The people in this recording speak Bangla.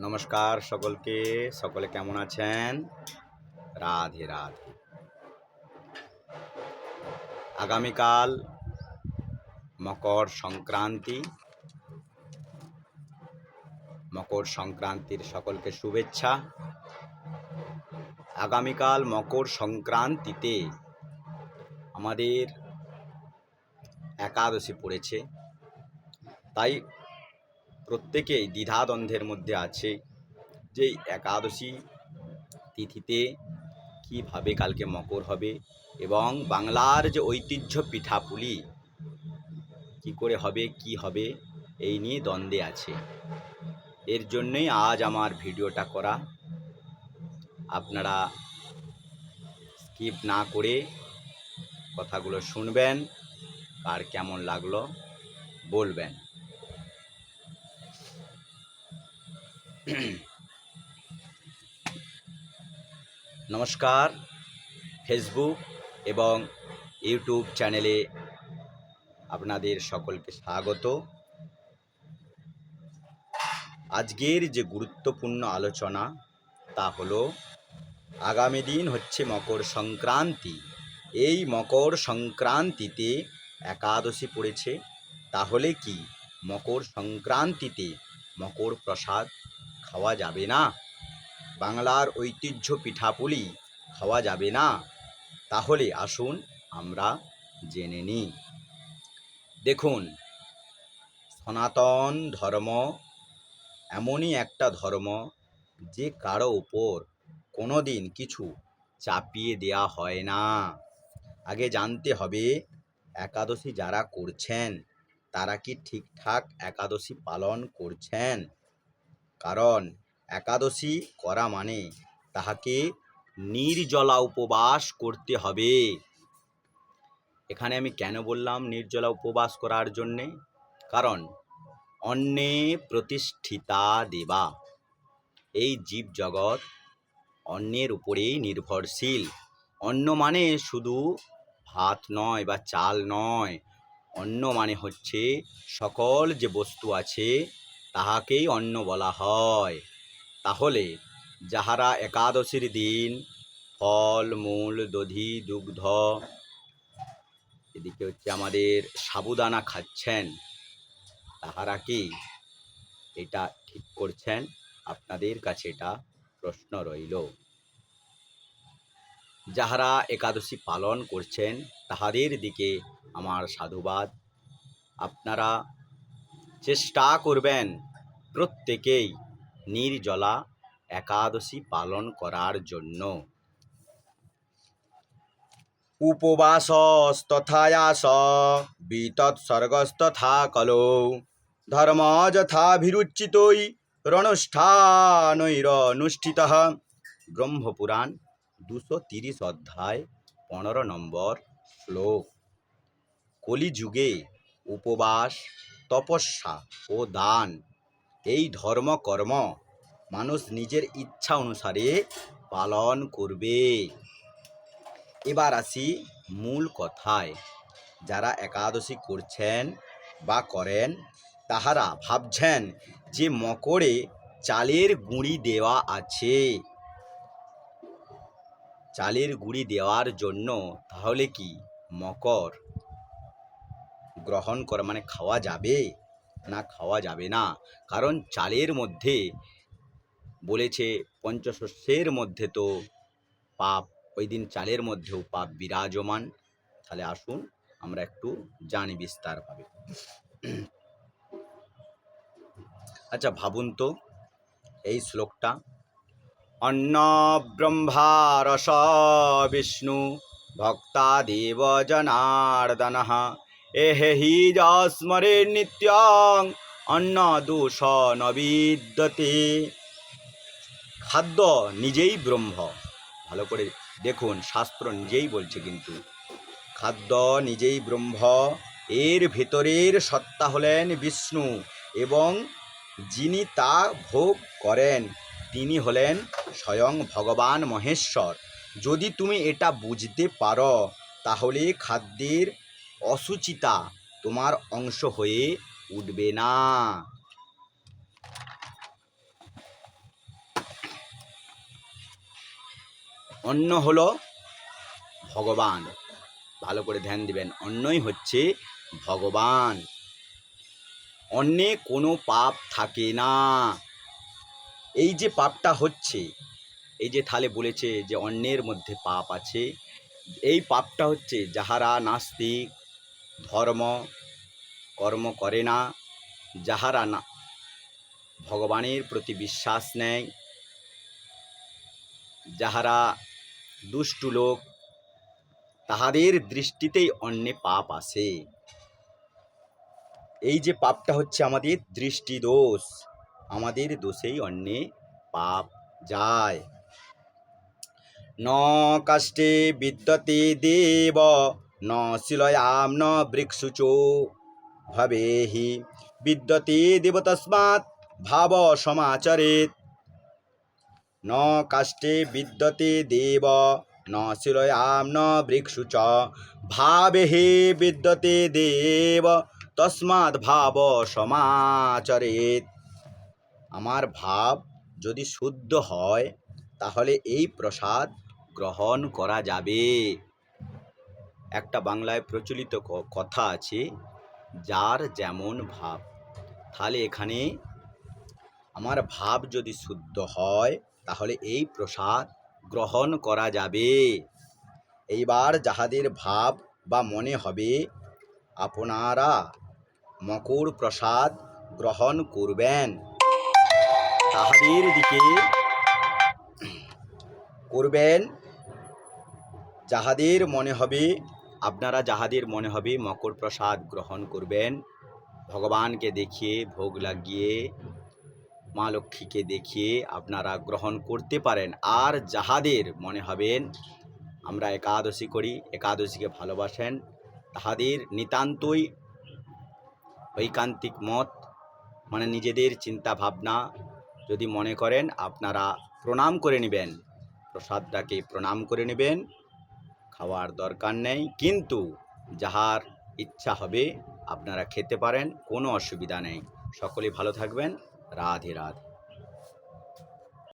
নমস্কার সকলকে, সকলে কেমন আছেন? রাধে রাধে। আগামীকাল মকর সংক্রান্তি। মকর সংক্রান্তির সকলকে শুভেচ্ছা। আগামীকাল মকর সংক্রান্তিতে আমাদের একাদশী পড়েছে। তাই প্রত্যেকেই দ্বিধাদ্বন্দ্বের মধ্যে আছে যে একাদশী তিথিতে কীভাবে কালকে মকর হবে এবং বাংলার যে ঐতিহ্য পিঠাপুলি কি করে হবে, কি হবে, এই নিয়ে দ্বন্দ্বে আছে। এর জন্যই আজ আমার ভিডিওটা করা। আপনারা স্কিপ না করে কথাগুলো শুনবেন আর কেমন লাগল বলবেন। নমস্কার ফেসবুক এবং ইউটিউব চ্যানেলে আপনাদের সকলকে স্বাগত। আজকের যে গুরুত্বপূর্ণ আলোচনা তা হলো, আগামী দিন হচ্ছে মকর সংক্রান্তি। এই মকর সংক্রান্তিতে একাদশী পড়েছে। তাহলে কি? মকর সংক্রান্তিতে মকর প্রসাদ খাওয়া যাবে না। বাংলার ঐতিহ্য পিঠাপুলি খাওয়া যাবে না। তাহলে আসুন আমরা জেনে নিই। দেখুন, সনাতন ধর্ম এমনই একটা ধর্ম যে কারও উপর কোনো দিন কিছু চাপিয়ে দেয়া হয় না। আগে জানতে হবে, একাদশী যারা করছেন, তারা কি ঠিকঠাক একাদশী পালন করছেন? কারণ একাদশী করা মানে তাহাকে নির্জলা উপবাস করতে হবে। এখানে আমি কেন বললাম নির্জলা উপবাস করার জন্যে? কারণ অন্নে প্রতিষ্ঠিতা দেবা। এই জীব জগৎ অন্যের উপরেই নির্ভরশীল। অন্ন মানে শুধু ভাত নয় বা চাল নয়। অন্ন মানে হচ্ছে সকল যে বস্তু আছে তাহাকেই অন্ন বলা হয়। তাহলে যাহারা একাদশীর দিন, ফল, মূল, দধি, দুগ্ধ এদিকে হচ্ছে আমাদের সাবুদানা খাচ্ছেন, তাহারা কি এটা ঠিক করছেন? আপনাদের কাছে এটা প্রশ্ন রইল। যাহারা একাদশী পালন করছেন, তাহাদের দিকে আমার সাধুবাদ। আপনারা চেষ্টা করবেন প্রত্যেকেই নির্জলা একাদশী পালন করার জন্য। উপবাস উপবাসস্তথায়াস, বিতৎসর্গস্তথা কলৌ। ধর্ম যথাভিরুচিতই রণষ্ঠানৈরনুষ্ঠিত। ব্রহ্মপুরাণ দুশো তিরিশ অধ্যায়, পনেরো নম্বর শ্লোক। কলিযুগে উপবাস তপস্যা ও দান। এই ধর্মকর্ম মানুষ নিজের ইচ্ছা অনুসারে পালন করবে। এবার আসি মূল কথায়। যারা একাদশী করছেন বা করেন, তাহারা ভাবছেন যে মকরে চালের গুঁড়ি দেওয়া আছে। চালের গুঁড়ি দেওয়ার জন্য তাহলে কি মকর? গ্রহণ করা মানে খাওয়া যাবে? না, খাওয়া যাবে না। কারণ চালের মধ্যে বলেছে পঞ্চশস্যের মধ্যে তো পাপ, ওই দিন চালের মধ্যেও পাপ বিরাজমান। তাহলে আসুন, আমরা একটু জানি বিস্তারভাবে আচ্ছা ভাবুন তো এই শ্লোকটা। অন্ন ব্রহ্মারস বিষ্ণু ভক্তা দেব জনার্দন এহে হি যস্মরে নিত্যং, অন্ন দোষ নবিদ্যতে। খাদ্য নিজেই ব্রহ্ম। ভালো করে দেখুন, শাস্ত্র নিজেই বলছে কিন্তু। খাদ্য নিজেই ব্রহ্ম, এর ভেতরের সত্তা হলেন বিষ্ণু এবং যিনি তা ভোগ করেন, তিনি হলেন স্বয়ং ভগবান মহেশ্বর। যদি তুমি এটা বুঝতে পারো, তাহলে খাদ্যের অসুচিতা তোমার অংশ হয়ে উঠবে না। অন্য হল ভগবান। ভালো করে ধ্যান দিবেন। অন্যই হচ্ছে ভগবান। অন্যে কোনো পাপ থাকে না। এই যে পাপটা হচ্ছে, এই যে থালে বলেছে যে অন্যের মধ্যে পাপ আছে, এই পাপটা হচ্ছে যাহারা নাস্তিক ধর্ম, কর্ম করে না, যাহারা না। ভগবানের প্রতি বিশ্বাস নেয় যাহারা দুষ্টু লোক, তাহাদের দৃষ্টিতেই অন্য পাপ আসে। এই যে পাপটা হচ্ছে আমাদের দৃষ্টি দোষ, আমাদের দোষেই অন্য পাপ যায়। ন কাষ্টে বিদ্যতে দেব ন শিলয়াম ন বৃক্ষুচ ভবেহি বিদ্যতে দেব তস্মাৎ ভাব সমাচরেত ন কাষ্টে বিদ্যতে দেব ন শিলয়াম ন বৃক্ষু চ ভাবেহি বিদ্যতে দেব তস্মাৎ ভাব সমাচরেত আমার ভাব যদি শুদ্ধ হয়, তাহলে এই প্রসাদ গ্রহণ করা যাবে। একটা বাংলায় প্রচলিত কথা আছে, যার যেমন ভাব। তাহলে এখানে আমার ভাব যদি শুদ্ধ হয়, তাহলে এই প্রসাদ গ্রহণ করা যাবে। এইবার যাহাদের ভাব বা মনে হবে, আপনারা মকর প্রসাদ গ্রহণ করবেন। তাহাদের দিকে করবেন, যাহাদের মনে হবে আপনারা যাহাদের মনে হবে মকর প্রসাদ গ্রহণ করবেন, ভগবানকে দেখিয়ে, ভোগ লাগিয়ে, মা লক্ষ্মীকে দেখিয়ে আপনারা গ্রহণ করতে পারেন। আর যাহাদের মনে হবেন, আমরা একাদশী করি, একাদশীকে ভালোবাসেন, তাহাদের নিতান্তই ঐকান্তিক মত মানে নিজেদের চিন্তা ভাবনা যদি মনে করেন, আপনারা প্রণাম করে নেবেন, প্রসাদটাকে প্রণাম করে নেবেন। খাওয়ার দরকার নেই। কিন্তু যাহার ইচ্ছা হবে আপনারা খেতে পারেন, কোনো অসুবিধা নেই। সকলে ভালো থাকবেন। রাধে রাধে।